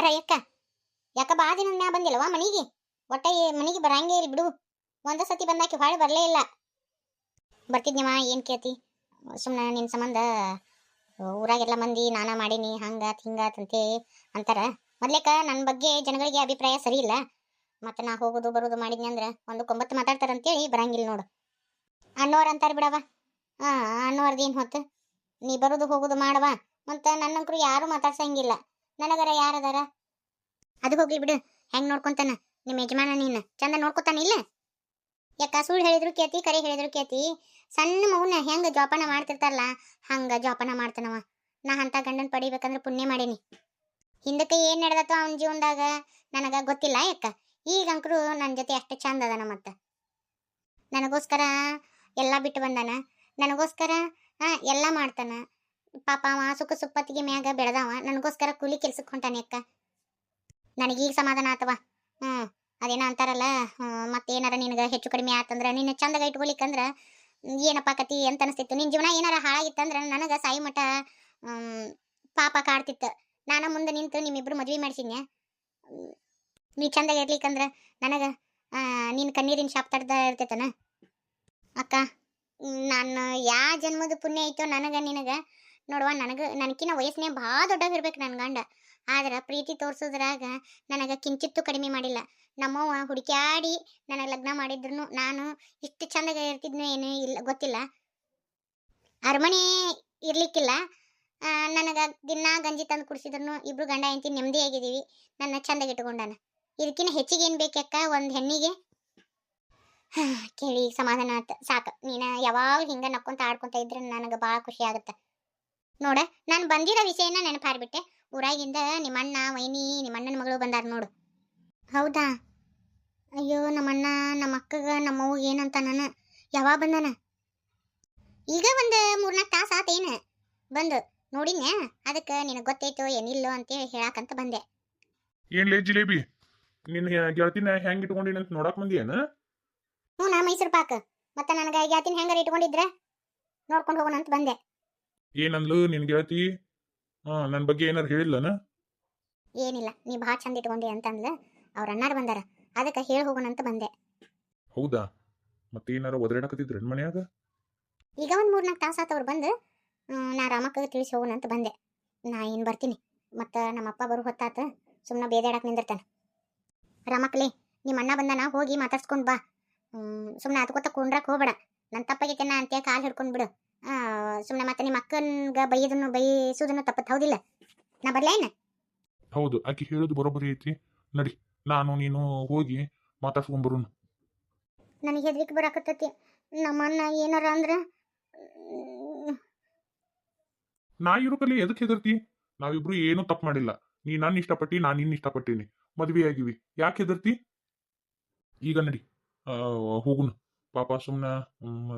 ಬಾರ ಯಾಕ ಬಾ ದಿನ ಮ್ಯಾ ಬಂದಿಲ್ಲವಾ ಮನಿಗೆ? ಒಟ್ಟ ಮನಿಗೆ ಬರಂಗೇ ಇಲ್ಲ ಬಿಡು. ಒಂದ ಸತಿ ಬಂದಾಕಿ ಹೊಳೆ ಬರಲೇ ಇಲ್ಲ. ಬರ್ತಿದ್ನವ ಏನು ಕೇಳ್ತಿ? ಸುಮ್ಮನೆ ನಿನ್ನ ಸಂಬಂಧ ಊರಾಗೆಲ್ಲ ಮಂದಿ ನಾನಾ ಮಾಡೀನಿ, ಹಂಗಾತ್ ಹಿಂಗಾತಂತೆ ಅಂತಾರ. ಮೊದ್ಲೇಕ ನನ್ನ ಬಗ್ಗೆ ಜನಗಳಿಗೆ ಅಭಿಪ್ರಾಯ ಸರಿ ಇಲ್ಲ. ಮತ್ತೆ ನಾ ಹೋಗೋದು ಬರೋದು ಮಾಡಿದ್ನಿ ಅಂದ್ರೆ ಒಂದು ಕೊಂಬತ್ತು ಮಾತಾಡ್ತಾರ ಅಂತೇಳಿ ಬರಂಗಿಲ್ಲ ನೋಡು. ಅಣ್ಣವ್ರ ಅಂತಾರ ಬಿಡವ ಹಾಂ ಅನ್ನೋರ್ದೇನು ಹೊತ್ತು? ನೀ ಬರೋದು ಹೋಗೋದು ಮಾಡವ. ಮತ್ತೆ ನನ್ನಂಕರು ಯಾರು ಮಾತಾಡ್ಸಂಗಿಲ್ಲ. ನನಗರ ಯಾರದಾರ? ಅದು ಹೋಗ್ಲಿ ಬಿಡು. ಹೆಂಗ್ ನೋಡ್ಕೊಂತಾನ? ನಿಮ್ಮ ಯಜಮಾನ ನೀನು. ಚಂದ ನೋಡ್ಕೊತಾನ ಇಲ್ಲ? ಯಾಕ, ಸುಳ್ಳು ಹೇಳಿದ್ರು ಕೇತಿ, ಕರೆ ಹೇಳಿದ್ರು ಕೇತಿ. ಸಣ್ಣ ಮಗುನ ಹೆಂಗ ಜೋಪಾನ ಮಾಡ್ತಿರ್ತಾರಲ್ಲ, ಹಂಗ ಜೋಪಾನ ಮಾಡ್ತಾನವ. ನಾ ಅಂತ ಗಂಡನ್ ಪಡಿಬೇಕಂದ್ರೆ ಪುಣ್ಯ ಮಾಡೀನಿ. ಹಿಂದಕ್ಕೆ ಏನ್ ನಡೆದತ್ತೋ ಅವನ ಜೀವನದಾಗ ನನಗ ಗೊತ್ತಿಲ್ಲ ಯಾಕ? ಈಗ ಅಂಕರು ನನ್ನ ಜೊತೆ ಅಷ್ಟು ಚಂದ ಅದಾನ ಮತ್ತ. ನನಗೋಸ್ಕರ ಎಲ್ಲ ಬಿಟ್ಟು ಬಂದಾನ. ನನಗೋಸ್ಕರ ಎಲ್ಲ ಮಾಡ್ತಾನ. ಪಾಪ ಅವ ಸುಖ ಸುಪ್ಪತ್ತಿಗೆ ಮ್ಯಾಗ ಬೆಳೆದವ. ನನಗೋಸ್ಕರ ಕೂಲಿ ಕೆಲ್ಸಕ್ಕೆ ಹೊಂಟಾನೆ ಅಕ್ಕ. ನನಗೀಗ ಸಮಾಧಾನ ಆತವ. ಹ್ಞೂ ಅದೇನೋ ಅಂತಾರಲ್ಲ ಮತ್ತೇನಾರ ನಿನಗೆ ಹೆಚ್ಚು ಕಡಿಮೆ ಆತಂದ್ರೆ ನಿನ್ನ ಚಂದಗ ಇಟ್ಕೊಲಿಕ್ಕಂದ್ರ ಏನಪ್ಪ ಕತಿ ಅಂತ ಅನಿಸ್ತಿತ್ತು. ನಿನ್ನ ಜೀವನ ಏನಾರ ಹಾಳಾಗಿತ್ತಂದ್ರೆ ನನಗೆ ಸಾಯಿ ಮಠ ಪಾಪ ಕಾಡ್ತಿತ್ತು. ನಾನು ಮುಂದೆ ನಿಂತು ನಿಮ್ಮಿಬ್ರು ಮದುವೆ ಮಾಡಿಸಿದ್ನ್ಯ? ಹ್ಮ್, ನೀ ಚಂದಾಗ ಇರ್ಲಿಕ್ಕಂದ್ರೆ ನನಗೆ ನಿನ್ನ ಕಣ್ಣೀರಿನ ಶಾಪ್ ತಡ್ದ ಇರ್ತೈತನ? ಅಕ್ಕ ನಾನು ಯಾ ಜನ್ಮದ ಪುಣ್ಯ ಐತೋ ನನಗೆ ನಿನಗ ನೋಡುವ, ನನಗೆ ನನಕಿನ ವಯಸ್ಸಿನ ಭಾಳ ದೊಡ್ಡವಿರ್ಬೇಕು ನನ್ನ ಗಂಡ. ಆದ್ರೆ ಪ್ರೀತಿ ತೋರಿಸೋದ್ರಾಗ ನನಗೆ ಕಿಂಚಿತ್ತು ಕಡಿಮೆ ಮಾಡಿಲ್ಲ. ನಮ್ಮವ್ವ ಹುಡುಕ್ಯಾಡಿ ನನಗೆ ಲಗ್ನ ಮಾಡಿದ್ರು ನಾನು ಇಷ್ಟು ಚಂದಾಗ ಇರ್ತಿದ್ನು ಏನು ಇಲ್ಲ, ಗೊತ್ತಿಲ್ಲ. ಅರಮನೆ ಇರ್ಲಿಕ್ಕಿಲ್ಲ. ನನಗೆ ದಿನ ಗಂಜಿ ತಂದು ಕುಡಿಸಿದ್ರು ಇಬ್ರು ಗಂಡ ಹೆಂಡತಿ ನೆಮ್ಮದಿಯಾಗಿದ್ದೀವಿ ನನ್ನ ಚಂದಾಗಿ ಇಟ್ಕೊಂಡಾನ. ಇದಕ್ಕಿಂತ ಹೆಚ್ಚಿಗೆ ಏನು ಬೇಕಕ್ಕ ಒಂದು ಹೆಣ್ಣಿಗೆ? ಕೇಳಿ, ಸಮಾಧಾನ ಆತ. ಸಾಕು. ನೀನು ಯಾವಾಗ ಹಿಂಗ ನಕ್ಕೊಂತ ಆಡ್ಕೊಂತ ಇದ್ರೆ ನನಗೆ ಭಾಳ ಖುಷಿ ಆಗುತ್ತೆ. ನೋಡ ನಾನು ಬಂದಿರೋ ವಿಷಯನ ನೆನಪಾರ್ಬಿಟ್ಟೆ ಊರಾಗಿಂದ ನಿಮ್ಮಣ್ಣ ವೈನಿ ನಿಮ್ಮಣ್ಣನ ಮಗಳು ಬಂದಾರ ನೋಡು. ಹೌದಾ? ಅಯ್ಯೋ ನಮ್ಮ ನಮ್ಮಣ್ಣ ನಮ್ಮ ಅಕ್ಕಗ ನಮ್ಮವ್ವ ಏನಂತ ನಾನು? ಯಾವಾಗ ಬಂದನ? ಈಗ ಒಂದು ಮೂರ್ನಾಲ್ಕು ತಾಸು ಆತೇನು ಬಂದು ನೋಡಿನ ಅದಕ್ಕೆ ನಿನಗೆ ಗೊತ್ತೈತೋ ಏನಿಲ್ಲೋ ಅಂತೇಳಿ ಹೇಳಾಕಂತ ಬಂದೆ. ಏನ್ ಲೇ ಜಿಲೇಬಿ? ನಿನ್ನ ಗೆಳತಿನ ಹೆಂಗ್ ಇಟ್ಕೊಂಡಿನ ಅಂತ ನೋಡಕ್ ಬಂದಿಯೇನ? ಹ್ಞೂ ನಾ ಮೈಸೂರು ಪಾಕ್. ಮತ್ತೆ ನನಗೆ ಗೆಳತಿನ ಹೆಂಗಾರ ಇಟ್ಕೊಂಡಿದ್ರೆ? ನೋಡ್ಕೊಂಡು ಹೋಗೋಣ ಅಂತ ಬಂದೆ. ಏನಂದ್ಲು ನಿನ್ ಗೆಳತಿ? ಹಾ ನನ್ ಬಗ್ಗೆ ಏನಾರು ಹೇಳಿಲ್ಲನ ಏನಿಲ್ಲ ನೀ ಭಾಳ ಚಂದ ಇಟ್ಕೊಂಡಿ ಅಂತಂದ್ಲ ಅವ್ರ ಅಣ್ಣಾರು ಬಂದಾರ ಅದಕ್ಕೆ ಹೇಳಿ ಹೋಗೋಣ ಅಂತ ಬಂದೆ. ಹೌದಾ? ಮತ್ತೆ ಏನಾರ ಒದರಾಡಕತ್ತಿದ್ರ ಮನ್ಯಾಗ ಈಗ ಒಂದು ಮೂರ್ನಾಲ್ಕು ತಾಸು ಆತವ್ರು ಬಂದು ಹ್ಮ್, ನಾ ರಾಮಕ್ಕ ತಿಳಿಸಿ ಹೋಗೋಣ ಅಂತ ಬಂದೆ. ನಾ ಏನ್ ಬರ್ತೀನಿ ಮತ್ತು ನಮ್ಮಪ್ಪ ಬರು ಹೊತ್ತಾತ ಸುಮ್ಮನೆ ಬೇದಾಡಕ್ಕೆ ನಿಂದಿರ್ತಾನೆ. ರಾಮಕ್ಕಲಿ ನಿಮ್ಮ ಅಣ್ಣ ಬಂದಾನ ಹೋಗಿ ಮಾತಾಡ್ಸ್ಕೊಂಡು ಬಾ. ಸುಮ್ಮನೆ ಅದಕ್ಕೋತ ಕುಂಡ್ರಕ್ಕೆ ಹೋಗ್ಬೇಡ. ನನ್ನ ತಪ್ಪಾಗೈತೆನ ಅಂತ ಕಾಲು ಹಿಡ್ಕೊಂಡು ಬಿಡು. ಸುಮ್ಮನೆ ಮತ್ತೆ ನಿಮ್ಮ ಅಕ್ಕನ್ಗ ಬೈಯೋದನ್ನು ಬೈಸೋದನ್ನು ತಪ್ಪತ್ತು ಹೌದಿಲ್ಲ? ನಾ ಬರ್ಲೇನ ಹೌದು ಆಕೆ ಹೇಳೋದು ಬರೋಬ್ಬರಿ ಐತಿ. ನಡಿ ನಾನು ನೀನು ಹೋಗಿ ಮಾತಾಡ್ಸ್ಕೊಂಡ್ ಬರೋಣ. ನನಗೆ ಹೆದ್ರಿಕೆ ಬರಾಕತ್ತೈತಿ. ನಮ್ಮ ಅಣ್ಣ ಏನಾರ ಅಂದ್ರೆ ನಾ ಇರೋಕಲ್ಲಿ ಎದಕ್ಕೆ ಹೆದರ್ತಿ? ನಾವಿಬ್ರು ಏನೂ ತಪ್ಪು ಮಾಡಿಲ್ಲ. ನೀ ನನ್ನ ಇಷ್ಟಪಟ್ಟಿ ನಾನು ನಿನ್ನ ಇಷ್ಟಪಟ್ಟೀನಿ. ಮದ್ವೆ ಆಗಿವಿ ಯಾಕೆ ಹೆದರ್ತಿ? ಈಗ ನಡಿ ಆ, ಹೋಗುನು ಪಾಪ ಸುಮ್ಮನೆ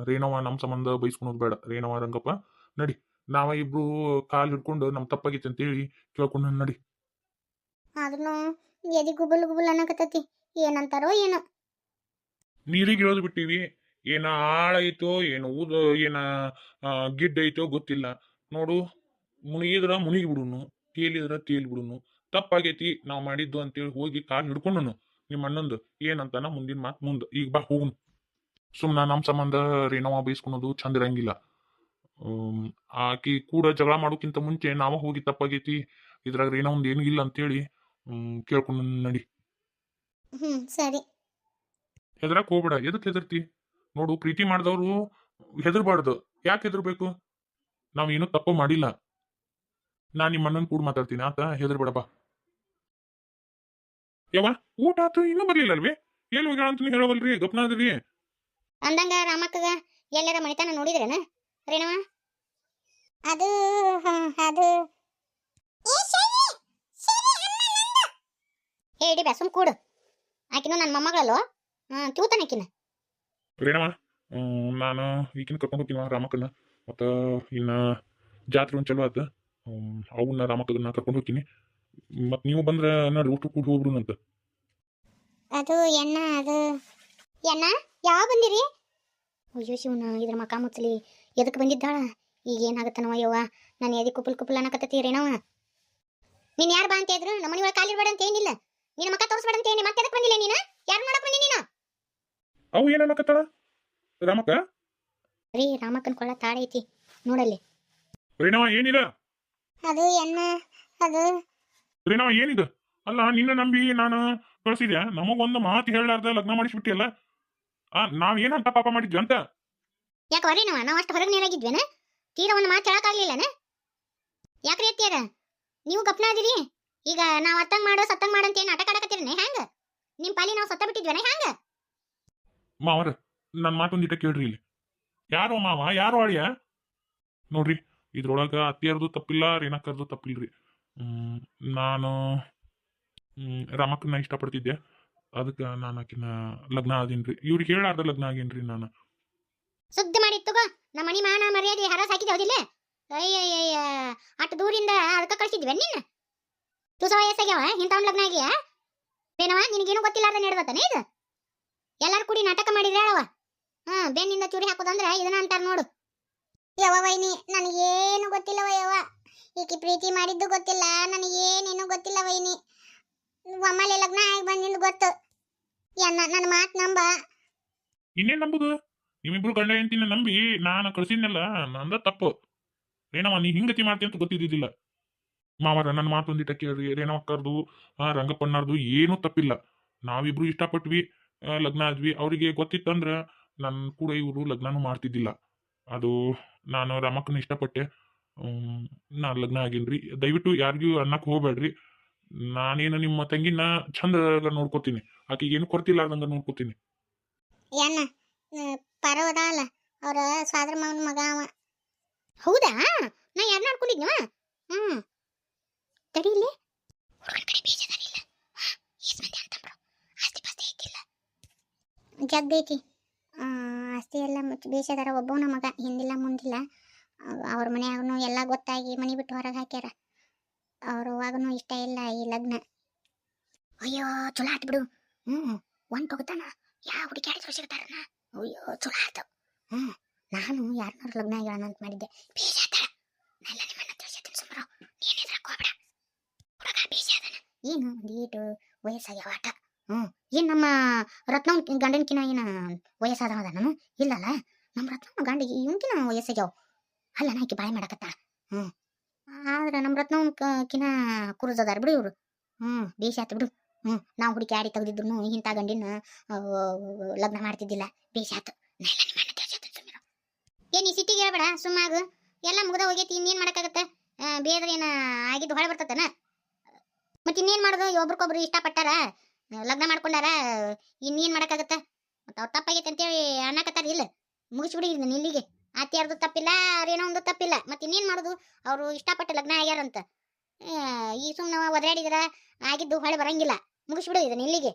ರೇಣವ ನಮ್ಮ ಸಂಬಂಧ ಬೈಸ್ಕೊಳೋದು ಬೇಡ ರೇಣವ ರಂಗಪ್ಪ ನಡಿ. ನಾವ ಇಬ್ರು ಕಾಲ್ ಹಿಡ್ಕೊಂಡು ನಮ್ ಅಂತ ಅಂತೇಳಿ ಕೇಳ್ಕೊಂಡು ನಡಿ. ಆದ್ರೂ ಎದಿ ಗುಬಲ್ ಗುಬಲ್ ಅನ್ನಕತ್ತೈತಿ. ಏನಂತಾರೋ ಏನೋ. ನೀರಿಗೆ ಇಳದ್ ಬಿಟ್ಟಿವಿ. ಏನ ಆಳ ಐತೋ ಏನು ಊದ ಏನ ಗಿಡ್ಡೈತೋ ಗಿಡ್ಡ ಐತೋ ಗೊತ್ತಿಲ್ಲ. ನೋಡು ಮುನಿಗಿದ್ರ ಮುನಿಗಿ ಬಿಡುನು ತೇಲಿದ್ರ ತೇಲಿ ಬಿಡುನು. ತಪ್ಪಾಗೈತಿ ನಾವ್ ಮಾಡಿದ್ದು ಅಂತೇಳಿ ಹೋಗಿ ಕಾಲ್ ಹಿಡ್ಕೊಂಡನು. ನಿಮ್ಮ ಅಣ್ಣಂದು ಏನಂತಾನ ಮುಂದಿನ ಮಾತು ಮುಂದೆ. ಈಗ ಬಾ ಹೋಗುನು. ಸುಮ್ನ ನಮ್ಮ ಸಂಬಂಧ ರೇಣವ ಬೈಸ್ಕೊಳೋದು ಚಂದ ಇರಂಗಿಲ್ಲ. ಆಕಿ ಕೂಡ ಜಗಳ ಮಾಡೋಕ್ಕಿಂತ ಮುಂಚೆ ನಾವ ಹೋಗಿ ತಪ್ಪಾಗೈತಿ ಇದ್ರಾಗ ರೇಣವಂದ್ ಏನೂ ಇಲ್ಲ ಅಂತೇಳಿ ಹ್ಮ್ ಕೇಳ್ಕೊಂಡು ನಡಿ. ಹ್ಮ್ ಸರಿ. ಹೆದರಕ್ ಹೋಗ್ಬೇಡ ಎದಕ್ ಹೆದರ್ತಿ? ನೋಡು ಪ್ರೀತಿ ಮಾಡಿದವರು ಹೆದರ್ಬಾರ್ದು ಯಾಕೆ ಹೆದರ್ಬೇಕು? ನಾವ್ ಏನು ತಪ್ಪು ಮಾಡಿಲ್ಲ. ನಾ ನಿಮ್ಮ ಅಣ್ಣನ್ ಕೂಡ ಮಾತಾಡ್ತೀನಿ ಆತ ಹೆದರ್ಬೇಡ ಬಾ. ಯವ್ವ ಊಟ ಆತು ಇನ್ನೂ ಬರ್ಲಿಲ್ಲ ಅಲ್ವೇ? ಎಲ್ಲಿ ಹೋಗ್ಯಾಳ ಅಂತ ಹೇಳೋವಲ್ರಿ ಹೇಳವಲ್ರಿ ಗಪ್ನಾದ್ರಿ ಅಂದಂಗ ರಾಮಕ್ಕಗ ಎಲ್ಲರ ಮನಿತನ ನೋಡಿದ್ರೇನ? ರೇಣವ? ಅದು ಹ, ಅದು. ಏ ಇಡಿ ಬ್ಯಾ ಸುಮ್ ಕೂಡು. ಆಕಿನೂ ನನ್ನ ಮೊಮ್ಮಗಳಲ್ಲೋ? ತೂತಾನ ಆಕಿನ. ರೇಣವ ನಾನು ಈಗಿನ ಕರ್ಕೊಂಡು ಹೋಗ್ತೀವ ರಾಮಕ್ಕನ ಮತ್ತು ಇನ್ನ ಜಾತ್ರೆ ಒಂದು ಚಲೋ ಆಯ್ತು ಅವನ್ನ ರಾಮಕ್ಕನ್ನ ಕರ್ಕೊಂಡು ಹೋಗ್ತೀನಿ. ಮತ್ತು ನೀವು ಬಂದ್ರೆ ನಾನು ರೂಟು ಕೂಡ ಅಂತ ಅದು ಎನ್ನ ಅದು. ಎಣ್ಣ? ಯಾವ ಬಂದಿರಿ? ಅಯ್ಯೋ ಶಿವನ ಇದ್ರ ಮಕ ಮುಚ್ಚಲಿ. ಎದಕ್ಕೆ ಬಂದಿದ್ದಾಳ? ಈಗ ಏನಾಗತ್ತನವ ಯವ್ವ? ನಾನು ಎದಿ ಕುಪ್ಪಲ್ ಕುಪ್ಪಲ್ ಅನ್ನಕತ್ತೀರೇನವ ನೀನು ಯಾರು ಬಾ ಅಂತ ಇದ್ರು ನಮ್ಮ ಮನೆ ಒಳಗೆ ಕಾಲಿರ್ಬೇಡ ಅಂತ ಏನಿಲ್ಲ. ನಿನ್ನ ಮಕ್ಕ ತೋರಿಸ್ಬೇಡ ಅಂತ ಏನಿ ಮತ್ತೆ ಎದಕ್ಕೆ ಬಂದಿಲ್ಲ ನೀನು? ಯಾರು ನೋಡಕ್ ಬಂದಿ ನೀನು? ಅವು ಏನನ್ನಕತ್ತಾಳ ರಾಮಕ್ಕ? ರೀ ರಾಮಕ್ಕನ ಕೊಳ್ಳ ತಾಡ ಐತಿ. ನೋಡಲ್ಲಿ. ರೇಣವ ಏನಿಲ್ಲ ಅದು ಎನ್ನ ಅದು. ರೇಣವ ಏನಿದು? ಅಲ್ಲ ನಿನ್ನ ನಂಬಿ ನಾನು ಕಳಿಸಿದ್ಯಾ? ನಮಗೊಂದು ಮಾತು ಹೇಳಲಾರ್ದ ಲಗ್ನ ಮಾಡಿಸ್ಬಿಟ್ಟಿಯಲ್ಲ? ನಾವ್ ಏನಂತ ಪಾಪ ಮಾಡಿದ್ವಿ ಅಂತ? ಯಾಕೆ ವರಿ ನಾವು? ನಾವು ಅಷ್ಟು ಹೊರಗೆ ನೇರಾಗಿದ್ವೇನ? ತೀರಾ ಒಂದು ಮಾತು ಹೇಳಕ್ಕಾಗ್ಲಿಲ್ಲನ ಯಾಕ್ರಿ ಎತ್ತಿಯಾರ ನೀವು ಗಪ್ನ ಅದಿರಿ ಈಗ ನಾವು ಅತ್ತಂಗ್ ಮಾಡೋ ಸತ್ತಂಗ್ ಮಾಡೋ ಅಂತ ಏನು ನಾಟಕ ಹೆಂಗ ಹ್ಯಾಂಗ? ನಿಮ್ ಪಾಲಿ ನಾವು ಸತ್ತ ಬಿಟ್ಟಿದ್ವೇನೆ? ಹ್ಯಾಂಗ? ಮಾವರ ನನ್ನ ಮಾತೊಂದಿಟ ಕೇಳ್ರಿ ಇಲ್ಲಿ. ಯಾರೋ ಮಾವ ಯಾರೋ ಅಳಿಯ? ನೋಡ್ರಿ ಇದ್ರೊಳಗ ಅತ್ತಿಯರ್ದು ತಪ್ಪಿಲ್ಲ ರೇಣಕರ್ದು ತಪ್ಪಿಲ್ರಿ. ಹ್ಮ್, ನಾನು ಹ್ಮ್, ರಾಮಕ್ಕನ್ನ ಇಷ್ಟಪಡ್ತಿದ್ದೆ. ಅದಕ್ಕೆ ನಾನು ಆಕಿನ ಲಗ್ನ ಆದೀನ್ರಿ. ಇವ್ರಿಗೆ ಹೇಳಾರ್ದ ಲಗ್ನ ಆಗೇನ್ರಿ ನಾನು. ಸುದ್ದಿ ಮಾಡಿ ತಗೋ. ನಮ್ಮ ಮನಿ ಮಾನ ಮರ್ಯಾದೆ ಹರಸ್ ಹಾಕಿದೆ ಹೌದಿಲ್ಲ? ಅಯ್ಯಯ್ಯಯ್ಯ. ಅಷ್ಟು ದೂರಿಂದ ಅದಕ್ಕೆ ಕಳ್ಸಿದ್ವಿ ನೀನು? ತುಸ ವಯಸ್ಸಾಗ್ಯಾವ? ಇಂಥವ್ನ ಲಗ್ನ ಆಗ್ಯಾವ ಬೇನವ ನಿನಗೇನು ಗೊತ್ತಿಲ್ಲಾರ್ದ ನಡೆದತ್ತಾನೆ ಇದು? ಎಲ್ಲಾರು ಕೂಡಿ ನಾಟಕ ಮಾಡಿದ್ರೆ ಹೇಳವ ಹಾ ಬೆನ್ನಿಂದ ಚೂರಿ ಹಾಕೋದಂದ್ರೆ ಇದನ್ನ ಅಂತಾರ ನೋಡು. ಯವ ವೈನಿ, ನನಗೇನು ಗೊತ್ತಿಲ್ಲವ ಯವ ಈಕಿ ಪ್ರೀತಿ ಮಾಡಿದ್ದು ಗೊತ್ತಿಲ್ಲ, ನನಗೇನೇನು ಗೊತ್ತಿಲ್ಲ ವೈನಿ. ಒಮ್ಮಲೆ ಲಗ್ನ ಆಗಿ ಬಂದಿಂದ ಗೊತ್ತು. ನನ್ನ ಮಾತು ನಂಬ? ಇನ್ನೇನ್ ನಂಬುದು? ನಿಮ್ಮಿಬ್ರು ಗಂಡ ಹೆಂಡತಿನ ನಂಬಿ ನಾನು ಕಳ್ಸಿದ್ನಲ್ಲ, ನಂದ ತಪ್ಪು. ರೇಣವ ನೀ ಹಿಂಗತಿ ಮಾಡ್ತೀನಿ ಅಂತ ಗೊತ್ತಿದ್ದಿದ್ದಿಲ್ಲ. ಮಾವರ ನನ್ನ ಮಾತೊಂದಿಟ ಕೇಳ್ರಿ ರೇಣವಕ್ಕರ್ದು ರಂಗಪ್ಪಣ್ಣರ್ದು ಏನೂ ತಪ್ಪಿಲ್ಲ. ನಾವಿಬ್ರು ಇಷ್ಟಪಟ್ವಿ ಲಗ್ನ ಆದ್ವಿ. ಅವರಿಗೆ ಗೊತ್ತಿತ್ತಂದ್ರ ನನ್ನ ಕೂಡ ಇವರು ಲಗ್ನನೂ ಮಾಡ್ತಿದ್ದಿಲ್ಲ. ಅದು ನಾನು ರಾಮಕ್ಕನ ಇಷ್ಟಪಟ್ಟೆ. ನಾನ್ ಲಗ್ನ ಆಗಿನ್ರಿ. ದಯವಿಟ್ಟು ಯಾರಿಗೂ ಅನ್ನಕ್ಕೆ ಹೋಗ್ಬೇಡ್ರಿ. ನಾನೇನು ನಿಮ್ಮ ತಂಗಿನ ಚಂದ ನೋಡ್ಕೋತೀನಿ. ಆಕೆಗೆ ಏನು ಕೊರತಿಲ್ಲಾರ್ದಂಗ ನೋಡ್ಕೋತೀನಿ. ಏನ? ಪರವದ ಅಲ್ಲ. ಅವ್ರ ಸಾದ್ರ ಮಾವನ ಮಗ ಅವ. ಹೌದಾ? ನಾ ಯಾರನ್ನ ಅನ್ಕೊಂಡಿದ್ನವ ಹ್ಮ್. ತಡೀಲಿ ಜಗ್ಗೈತಿ ಆ, ಆಸ್ತಿ ಎಲ್ಲ ಮುಚ್ಚಿ ಬೇಸದಾರ ಒಬ್ಬವನ ಮಗ ಹಿಂದಿಲ್ಲ ಮುಂದಿಲ್ಲ. ಅವ್- ಅವ್ರ ಮನ್ಯಾಗನು ಎಲ್ಲ ಗೊತ್ತಾಗಿ ಮನಿ ಬಿಟ್ಟು ಹೊರಗೆ ಹಾಕ್ಯಾರ. ಅವ್ರ ಅವಾಗನು ಇಷ್ಟ ಇಲ್ಲ ಈ ಲಗ್ನ. ಅಯ್ಯೋ, ಚಲೋ ಆಯ್ತು ಬಿಡು. ಹ್ಞೂ ಒಂದು ತೊಗೋತಾನ. ಯಾವ ಹುಡುಗಿ ಸಿಗ್ತಾರನ ಅಯ್ಯೋ, ಚಲೋ ಆತು. ಹ್ಞೂ ನಾನು ಯಾರನ್ನಾರು ಲಗ್ನ ಆಗ್ಯಾಳ ಅಂತ ಮಾಡಿದ್ದೆ. ಬೀಜ ಆತಾಳ ನಾನೆಲ್ಲ ನಿಮ್ಮನ್ನ ಏನು ಒಂದೀಟು ವಯಸ್ಸಾಗ್ಯಾವ ಆಟ ಹ್ಞೂ ಏನು ನಮ್ಮ ರತ್ನ ಗಂಡನಕಿನ ಏನ ವಯಸ್ಸಾದವ ನಾನು ಇಲ್ಲಲ್ಲ? ನಮ್ಮ ರತ್ನ ಗಂಡಿಗೆ ಇವನ್ಕಿನ ವಯಸ್ಸಾಗ್ಯಾವ. ಅಲ್ಲ ನಾ ಆಕೆ ಬಾಳೆ ಮಾಡಕತ್ತಾಳ. ಹ್ಮ್. ಆದ್ರ ನಮ್ಮ ರತ್ನ ಕಿನ ಕುರುಜದಾರ ಬಿಡು ಇವ್ರು. ಹ್ಞೂ ಬೇಷ ಬಿಡು. ಹ್ಞೂ ನಾವು ಹುಡುಕಿ ಆಡಿ ತೆಗೆದಿದ್ರು ಇಂಥ ಗಂಡಿನ ಲಗ್ನ ಮಾಡ್ತಿದ್ದಿಲ್ಲ. ಬೇಷ ಆತು. ಏನು ಈ ಸಿಟಿಗೆ ಹೇಳ್ಬೇಡ ಸುಮ್ಮಾಗು ಎಲ್ಲ ಮುಗ್ದ ಹೋಗೈತಿ, ಇನ್ನೇನು ಮಾಡೋಕ್ಕಾಗತ್ತೆ? ಬೇರೆ ಏನು ಆಗಿದ್ದು ಹೊಳೆ ಬರ್ತತನ? ಮತ್ತೆ ಇನ್ನೇನು ಮಾಡೋದು? ಒಬ್ರಿಗೊಬ್ರು ಇಷ್ಟಪಟ್ಟಾರ? ಲಗ್ನ ಮಾಡ್ಕೊಂಡಾರ? ಇನ್ನೇನು ಮಾಡಕ್ಕಾಗತ್ತ? ಮತ್ತು ಅವ್ರು ತಪ್ಪಾಗೈತೆ ಅಂತೇಳಿ ಅನ್ನಕತ್ತಾರ ಇಲ್ಲ. ಮುಗಿಸ್ಬಿಡಿ ಇಲ್ಲಿಗೆ ಅತ್ಯಾರ್ದು ತಪ್ಪಿಲ್ಲ ಅವ್ರೇನೋ ಒಂದು ತಪ್ಪಿಲ್ಲ. ಮತ್ತೆ ಇನ್ನೇನ್ ಮಾಡೋದು? ಅವರು ಇಷ್ಟಪಟ್ಟು ಲಗ್ನ ಆಗ್ಯಾರಂತ. ಈ ಸುಮ್ನ ಒದರಾಡಿದ್ರೆ? ಆಗಿದ್ದು ಹೊಳೆ ಬರಂಗಿಲ್ಲ. ಮುಗಿಸ್ಬಿಡು ಇದನ್ನ ಇಲ್ಲಿಗೆ.